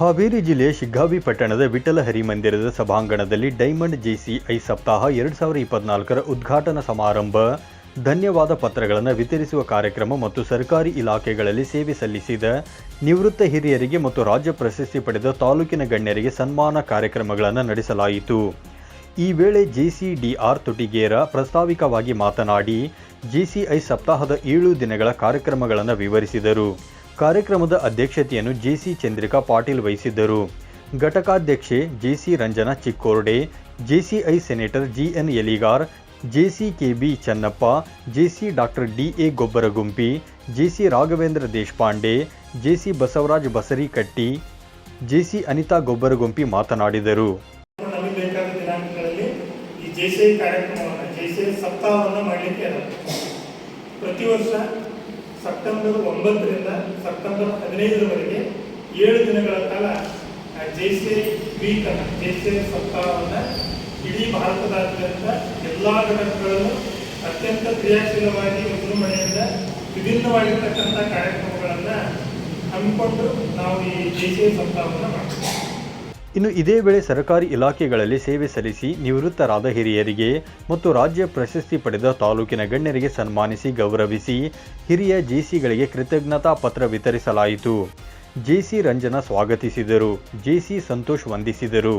ಹಾವೇರಿ ಜಿಲ್ಲೆಯ ಶಿಗ್ಗಾವಿ ಪಟ್ಟಣದ ವಿಠಲ ಹರಿಮಂದಿರದ ಸಭಾಂಗಣದಲ್ಲಿ ಡೈಮಂಡ್ ಜೆಸಿಐ ಸಪ್ತಾಹ ಎರಡು ಸಾವಿರ ಇಪ್ಪತ್ನಾಲ್ಕರ ಉದ್ಘಾಟನಾ ಸಮಾರಂಭ. ಧನ್ಯವಾದ ಪತ್ರಗಳನ್ನು ವಿತರಿಸುವ ಕಾರ್ಯಕ್ರಮ ಮತ್ತು ಸರ್ಕಾರಿ ಇಲಾಖೆಗಳಲ್ಲಿ ಸೇವೆ ಸಲ್ಲಿಸಿದ ನಿವೃತ್ತ ಹಿರಿಯರಿಗೆ ಮತ್ತು ರಾಜ್ಯ ಪ್ರಶಸ್ತಿ ಪಡೆದ ತಾಲೂಕಿನ ಗಣ್ಯರಿಗೆ ಸನ್ಮಾನ ಕಾರ್ಯಕ್ರಮಗಳನ್ನು ನಡೆಸಲಾಯಿತು. ಈ ವೇಳೆ ಜೆಸಿಡಿಆರ್ ತುಟಿಗೇರ ಪ್ರಸ್ತಾವಿಕವಾಗಿ ಮಾತನಾಡಿ ಜೆಸಿಐ ಸಪ್ತಾಹದ ಏಳು ದಿನಗಳ ಕಾರ್ಯಕ್ರಮಗಳನ್ನು ವಿವರಿಸಿದರು. ಕಾರ್ಯಕ್ರಮದ ಅಧ್ಯಕ್ಷತೆಯನ್ನು ಜೆಸಿ ಚಂದ್ರಿಕಾ ಪಾಟೀಲ್ ವಹಿಸಿದ್ದರು ಘಟಕಾಧ್ಯಕ್ಷೆ JC Ranjana Chikkorde JCI senator GN Yaligar JC KB Channappa JC doctor DA Gobbaragumpi JC Raghavendra Deshpande JC Basavaraj Basarikatti JC Anita Gobbaragumpi ಮಾತನಾಡಿದರು. ಪ್ರತಿ ವರ್ಷ ಸೆಪ್ಟೆಂಬರ್ ಒಂಬತ್ತರಿಂದ ಸೆಪ್ಟೆಂಬರ್ ಹದಿನೈದರವರೆಗೆ ಏಳು ದಿನಗಳ ಕಾಲ ಜೈಸೆ ವೀಕ್ ಜೈಸೆ ಸಪ್ತಾಹವನ್ನು ಇಡೀ ಭಾರತದಾದ್ಯಂತ ಎಲ್ಲ ಘಟಕಗಳನ್ನು ಅತ್ಯಂತ ಕ್ರಿಯಾಶೀಲವಾಗಿ ವಿಜೃಂಭಣೆಯಿಂದ ವಿಭಿನ್ನವಾಗಿರ್ತಕ್ಕಂಥ ಕಾರ್ಯಕ್ರಮಗಳನ್ನು ಹಮ್ಮಿಕೊಂಡು ನಾವು ಈ ಜೈಸೆ ಸಪ್ತಾಹವನ್ನು ಮಾಡ್ತೀವಿ. ಇನ್ನು ಇದೇ ವೇಳೆ ಸರ್ಕಾರಿ ಇಲಾಖೆಗಳಲ್ಲಿ ಸೇವೆ ಸಲ್ಲಿಸಿ ನಿವೃತ್ತರಾದ ಹಿರಿಯರಿಗೆ ಮತ್ತು ರಾಜ್ಯ ಪ್ರಶಸ್ತಿ ಪಡೆದ ತಾಲೂಕಿನ ಗಣ್ಯರಿಗೆ ಸನ್ಮಾನಿಸಿ ಗೌರವಿಸಿ ಹಿರಿಯ ಜೇಸಿಗಳಿಗೆ ಕೃತಜ್ಞತಾ ಪತ್ರ ವಿತರಿಸಲಾಯಿತು. ಜೆಸಿ ರಂಜನಾ ಸ್ವಾಗತಿಸಿದರು. ಜೆಸಿ ಸಂತೋಷ್ ವಂದಿಸಿದರು.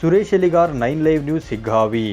Suresh Yaligar, nine live news, Siggavi.